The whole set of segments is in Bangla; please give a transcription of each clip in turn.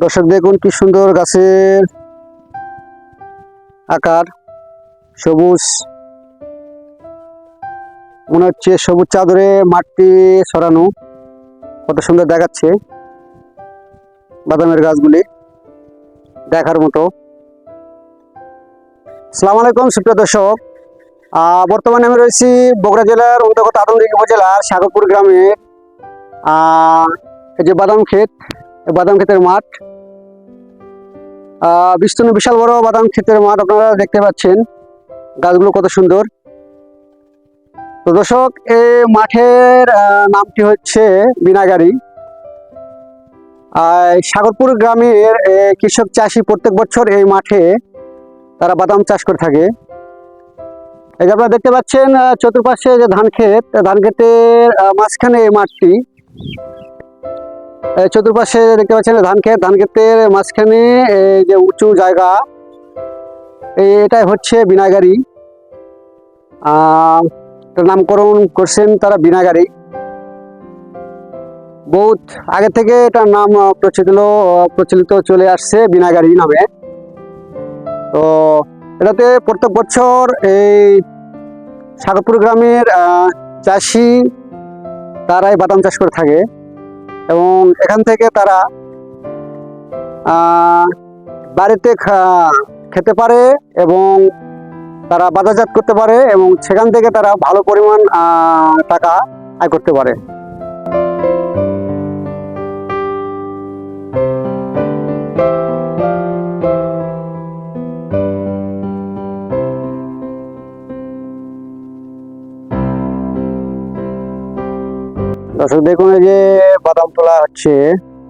দর্শক দেখুন কি সুন্দর গাছের আকার, সবুজ। মনে হচ্ছে সবুজ চাদরে মাটি সরানো। কত সুন্দর দেখাচ্ছে বাদামের গাছগুলি দেখার মতো। সালাম আলাইকুম, সুপ্রিয় দর্শক। বর্তমানে আমি রয়েছি বগুড়া জেলার অন্তর্গত আদমদিঘি উপজেলার সাগরপুর গ্রামে যে বাদাম ক্ষেত বাদাম ক্ষেতের মাঠ। বিস্তীর্ণ বিশাল বড় বাদাম ক্ষেতের মাঠ আপনারা দেখতে পাচ্ছেন। গাছগুলো কত সুন্দর। তো দর্শক এই মাঠের নামটি হচ্ছে বিনাগাড়ি। আর সাগরপুর গ্রামের কৃষক চাষি প্রত্যেক বছর এই মাঠে তারা বাদাম চাষ করে থাকে। এই যে আপনারা দেখতে পাচ্ছেন চতুর্পাশে যে ধান ক্ষেত, ধান ক্ষেতের মাঝখানে এই মাঠটি। চতুর্পাশে দেখতে পাচ্ছেন ধান ক্ষেত। ধান ক্ষেতের মাঝখানে যে উঁচু জায়গা এটাই হচ্ছে এটার নামকরণ করছেন তারা বিনাগাড়ি। বহুত আগে থেকে এটার নাম প্রচলিত প্রচলিত চলে আসছে বিনাগাড়ি নামে। তো, এটাতে প্রত্যেক বছর এই সাগরপুর গ্রামের চাষি তারাই বাদাম চাষ করে থাকে। এবং এখান থেকে তারা বাড়িতে খেতে পারে এবং তারা বাজারজাত করতে পারে এবং সেখান থেকে তারা ভালো পরিমাণ টাকা আয় করতে পারে। দর্শক, দেখুন এই যে বাদাম তোলা হচ্ছে।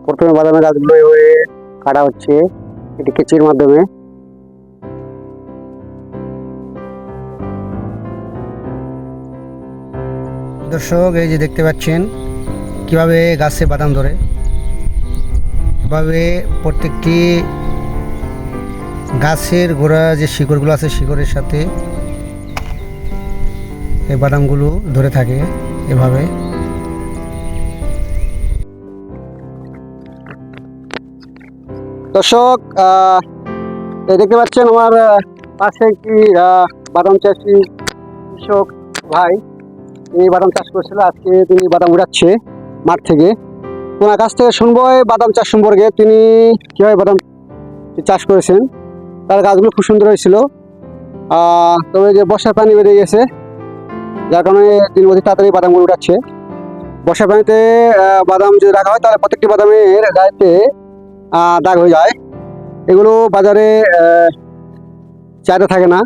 প্রথমে বাদামের গাছগুলো এভাবে কাটা হচ্ছে এটি কেচির মাধ্যমে। দর্শক, এই যে দেখতে পাচ্ছেন, কীভাবে গাছে বাদাম ধরে? এভাবে প্রত্যেকটি গাছের গোড়া যে শিকড়গুলো আছে, শিকড়ের সাথে এই বাদামগুলো ধরে থাকে এভাবে। দর্শক দেখতে পাচ্ছেন আমার পাশে একটি বাদাম চাষি কৃষক ভাই। তিনি বাদাম চাষ করছিল, আজকে তিনি বাদাম উড়াচ্ছে মাঠ থেকে। ওনার কাছ থেকে শুনব বাদাম চাষ সম্পর্কে, তিনি কীভাবে বাদাম চাষ করেছেন, তার গাছগুলো খুব সুন্দর হয়েছিল। তবে যে বর্ষার পানি বেড়ে গেছে, যার কারণে তিনি অতি তাড়াতাড়ি বাদামগুলো উঠাচ্ছে বর্ষার পানিতে বাদাম যদি রাখা হয়, তাহলে প্রত্যেকটি বাদামের গায়েতে দাগ হয়ে যায়। এগুলো বাজারে চাহিদা থাকে না।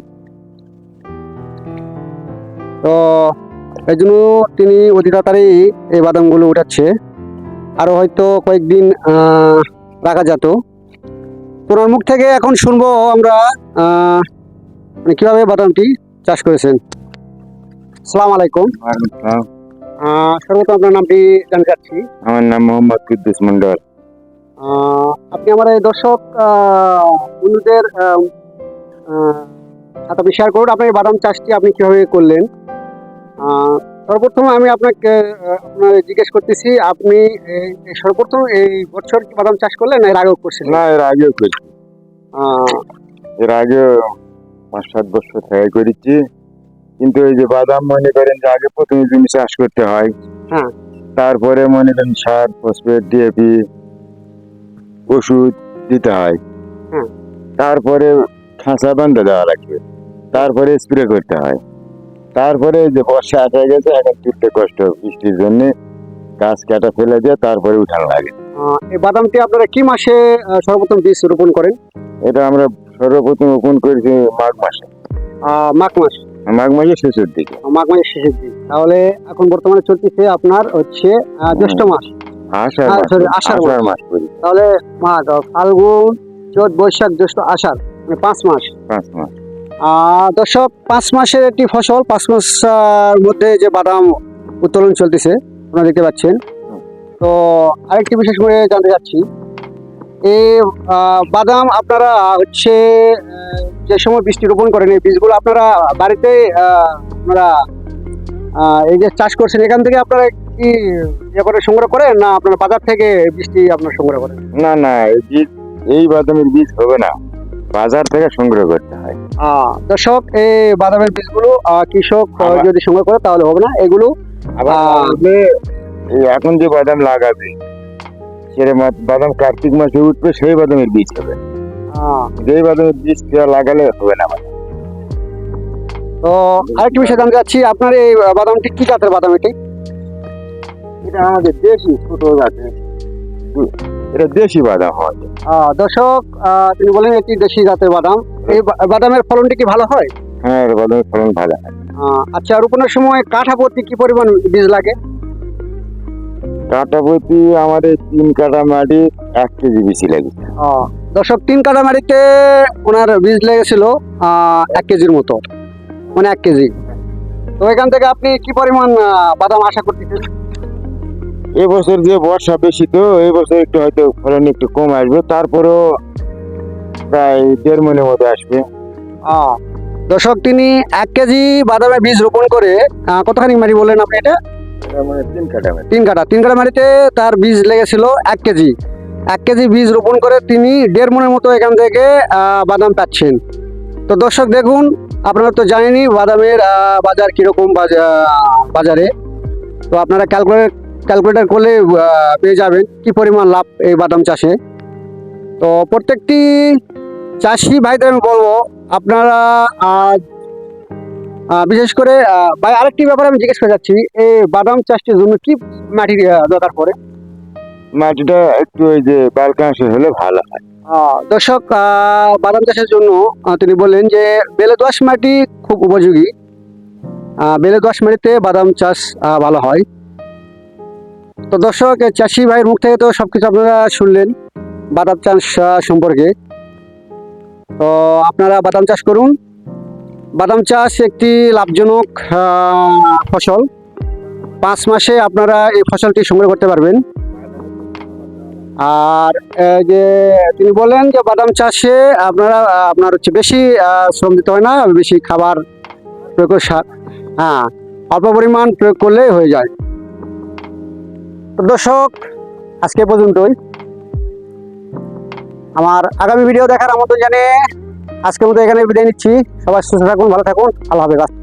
তো এই জন্য তিনি অতি তাড়াতাড়ি এই বাদামগুলো উঠাচ্ছে। আরও হয়তো কয়েকদিন আহ, রাখা যেত। ওনার মুখ থেকে এখন শুনব আমরা আহ, মানে কীভাবে বাদামটি চাষ করেছেন। সালাম আলাইকুম। সর্বপ্রথম আপনার নামটি জানতে চাচ্ছি। আমার নাম মোহাম্মদ কুদ্দুস মন্ডল আপনি আমার এই দর্শক বন্ধুদের আপনি শেয়ার করুন। আপনার বাদাম চাষটি আপনি কীভাবে করলেন? সর্বপ্রথম আমি আপনাকে আপনার জিজ্ঞেস করতেছি আপনি সর্বপ্রথম এই বছর কি বাদাম চাষ করলেন এর আগেও করছিলেন? না এর আগেও করছি। এর আগে পাঁচ সাত বছর থেকে করেছি। কিন্তু এই যে বাদাম মনে করেন যে আগে প্রথমে জমি চাষ করতে হয়। হ্যাঁ। তারপরে মনে করেন সার ফসফেট ডিএপি ওষুধ দিতে হয়। তারপরে খাঁচা বান্ধা দেওয়া লাগবে তারপরে স্প্রে করতে হয়। তারপরে যে বর্ষা আসা গেছে এখন তুলতে কষ্ট বৃষ্টির জন্য গাছ কাটা ফেলে দিয়ে তারপরে উঠানো লাগে। এই বাদামটি আপনারা কি মাসে সর্বপ্রথম বীজ রোপণ করেন? এটা আমরা সর্বপ্রথম ওপেন করেছি মাঘ মাসে। মাঘ মাস। মাঘ মাসের শেষের দিকে। মাঘ মাসের শেষের দিন তাহলে এখন বর্তমানে চলতেছে আপনার হচ্ছে জ্যৈষ্ঠ মাস। আষাঢ় হ্যাঁ, মাস মাস। তাহলে ফাল্গুন চৈত বৈশাখ জ্যৈষ্ঠ আষাঢ় মানে পাঁচ মাস। পাঁচ মাস। আহ, দর্শক পাঁচ মাসের একটি ফসল পাঁচ মাসের মধ্যে যে বাদাম উত্তোলন চলতেছে আপনারা দেখতে পাচ্ছেন। তো আরেকটি বিশেষ করে জানতে চাচ্ছি। এই বাদাম আপনারা হচ্ছে যে সময় বীজটি রোপণ করেন এই বীজগুলো আপনারা বাড়িতে আপনারা আহ, এই যে চাষ করছেন এখান থেকে আপনারা কি ইয়ে করে সংগ্রহ করেন না আপনার বাজার থেকে বৃষ্টি আপনার সংগ্রহ করেন? না না এই বীজ এই বাদামের বীজ হবে না। বাজার থেকে সংগ্রহ করতে হয়। দর্শক এই বাদামের বীজগুলো কৃষক যদি সংগ্রহ করে তাহলে হবে না। এগুলো এখন যে বাদাম লাগাবে মা- বাদাম কার্তিক মাসে উঠবে সেই বাদামের বীজ হবে। যেই বাদামের বীজ লাগালে হবে না তো আরেকটি বিষয় জানতে চাচ্ছি আপনার এই বাদামটি কি জাতের বাদাম এটি? এটা আমাদের দেশি ছোট এটা দেশি বাদাম হয়। দর্শক তিনি বলেন এটি দেশি জাতের বাদাম। এই বাদামের ফলনটি কি ভালো হয়? হ্যাঁ বাদামের ফলন ভালো হয়। আচ্ছা রোপণের সময় কাঠা প্রতি কি পরিমাণ বীজ লাগে? কাটা প্রতি আমাদের তিন কাটা মাটি এক কেজি বেশি লাগে। দর্শক তিন কাঠা মাটিতে ওনার বীজ লেগেছিল আহ, এক কেজির মতো। মানে এক কেজি। তো এখান থেকে আপনি কি পরিমাণ বাদাম আশা করতেছেন? এবছর যে বর্ষা বেশি তো এবছর একটু হয়তো ফলন একটু কম আসবে। তারপরেও প্রায় দেড় মনের মতো আসবে। দর্শক তিনি এক কেজি বাদামের বীজ রোপণ করে কতখানি মাটি বললেন আপনি এটা? মানে তিন কাটা তিন কাটা তিন কাটা মাটিতে তার বীজ লেগেছিল এক কেজি। এক কেজি বীজ রোপণ করে তিনি দেড় মনের মতো এখান থেকে বাদাম পাচ্ছেন। তো দর্শক দেখুন আপনারা তো জানেনই বাদামের বাজার কীরকম বাজারে। তো আপনারা ক্যালকুলেট ক্যালকুলেটার করলে পেয়ে যাবেন কি পরিমাণ লাভ এই বাদাম চাষে। তো প্রত্যেকটি চাষি ভাইদের আমি বলব আপনারা আহ, বিশেষ করে ভাই আরেকটি ব্যাপারে আমি জিজ্ঞেস করে যাচ্ছি এই বাদাম চাষটির জন্য কি আহ, দরকার পড়ে? মাটিটা একটু ওই যে বালকাংশ হলে ভালো হয়। দর্শক বাদাম চাষের জন্য তিনি বললেন যে বেলে দোয়াশ মাটি খুব উপযোগী। বেলে দোয়াশ মাটিতে বাদাম চাষ ভালো হয়। তো দর্শক চাষি ভাইয়ের মুখ থেকে তো সবকিছু আপনারা শুনলেন বাদাম চাষ সম্পর্কে। তো আপনারা বাদাম চাষ করুন। বাদাম চাষ একটি লাভজনক ফসল। পাঁচ মাসে আপনারা এই ফসলটি সংগ্রহ করতে পারবেন। আর যে তিনি বলেন যে বাদাম চাষে আপনারা, আপনার হচ্ছে বেশি শ্রম দিতে হয় না, বেশি খাবার প্রয়োগ সার হ্যাঁ অল্প পরিমাণ প্রয়োগ করলেই হয়ে যায়। দর্শক, আজকে পর্যন্তই। আমার আগামী ভিডিও দেখার আমন্ত্রণ জানিয়ে আজকের মতো এখানে বিদায় নিচ্ছি। সবাই সুস্থ থাকুন, ভালো থাকুন। আল্লাহ হাফেজ।